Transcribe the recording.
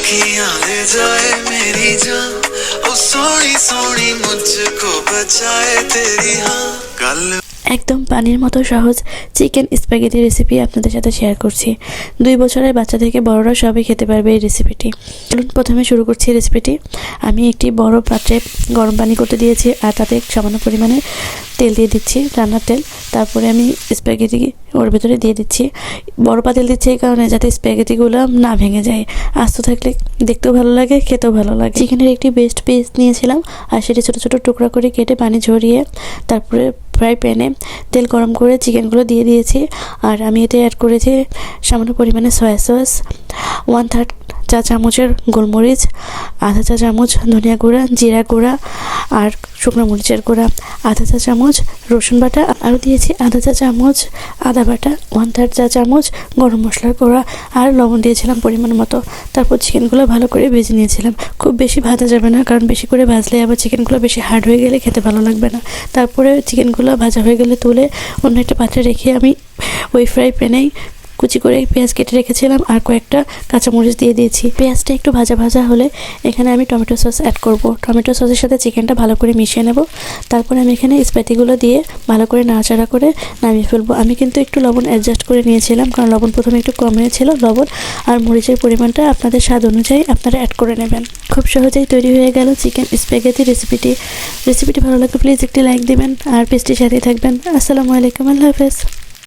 अखियां ले जाए मेरी जान ओ सोनी सोनी मुझको बचाए तेरी हाँ कल একদম পানির মতো সহজ চিকেন স্প্যাগেটি রেসিপি আপনাদের সাথে শেয়ার করছি দুই বছরের বাচ্চা থেকে বড়রা সবাই খেতে পারবে এই রেসিপিটি চলুন প্রথমে শুরু করছি রেসিপিটি আমি একটি বড় পাত্রে গরম পানি করতে দিয়েছি আর তাতে সামান্য পরিমাণে তেল দিয়ে দিচ্ছি, রান্নার তেল। তারপরে আমি স্প্যাগেটি ওর ভেতরে দিয়ে দিচ্ছি। বড় পাতিল দিচ্ছি এই কারণে যাতে স্প্যাগেটিগুলো না ভেঙে যায়। আস্ত থাকলে দেখতেও ভালো লাগে, খেতেও ভালো লাগে। চিকেনের একটি বেস্ট পিস নিয়েছিলাম, আর সেটি ছোটো ছোটো টুকরা করে কেটে পানি ঝরিয়ে তারপরে ফ্রাই প্যানে তেল গরম করে চিকেনগুলো দিয়ে দিয়েছি। আর আমি এতে অ্যাড করেছি সামান্য পরিমাণে সয়া সস ওয়ান থার্ড চা চামচের গোলমরিচ, আধা চা চামচ ধনিয়া গুঁড়া, জিরা গুঁড়া আর শুকনো মরিচের গুঁড়া, আধা চা চামচ রসুন বাটা আরও দিয়েছি, আধা চা চামচ আদা বাটা ওয়ান থার্ড চা চামচ গরম মশলার গুঁড়া আর লবণ দিয়েছিলাম পরিমাণ মতো। তারপর চিকেনগুলো ভালো করে ভেজে নিয়েছিলাম। খুব বেশি ভাজা যাবে না, কারণ বেশি করে ভাজলে আবার চিকেনগুলো বেশি হার্ড হয়ে গেলে খেতে ভালো লাগবে না। তারপরে চিকেনগুলো ভাজা হয়ে গেলে তুলে অন্য একটা পাত্রে রেখে আমি ওই ফ্রাই প্যানেই কুচি করে পেঁয়াজ কেটে রেখেছিলাম আর কয়েকটা কাঁচামরিচ দিয়ে দিয়েছি। পেঁয়াজটা একটু ভাজা ভাজা হলে এখানে আমি টমেটো সস অ্যাড করব। টমেটো সসের সাথে চিকেনটা ভালো করে মিশিয়ে নেব। তারপরে আমি এখানে স্প্যাটিগুলো দিয়ে ভালো করে নাড়াচাড়া করে নামিয়ে ফেলব। আমি কিন্তু একটু লবণ অ্যাডজাস্ট করে নিয়েছিলাম, কারণ লবণ প্রথমে একটু কম হয়েছিল লবণ আর মরিচের পরিমাণটা আপনাদের স্বাদ অনুযায়ী আপনারা অ্যাড করে নেবেন। খুব সহজেই তৈরি হয়ে গেল চিকেন স্প্যাগেটি রেসিপিটি রেসিপিটি ভালো লাগলে প্লিজ একটি লাইক দেবেন আর পেস্টির সাথে থাকবেন। আসসালামু আলাইকুম, আল্লাহ হাফেজ।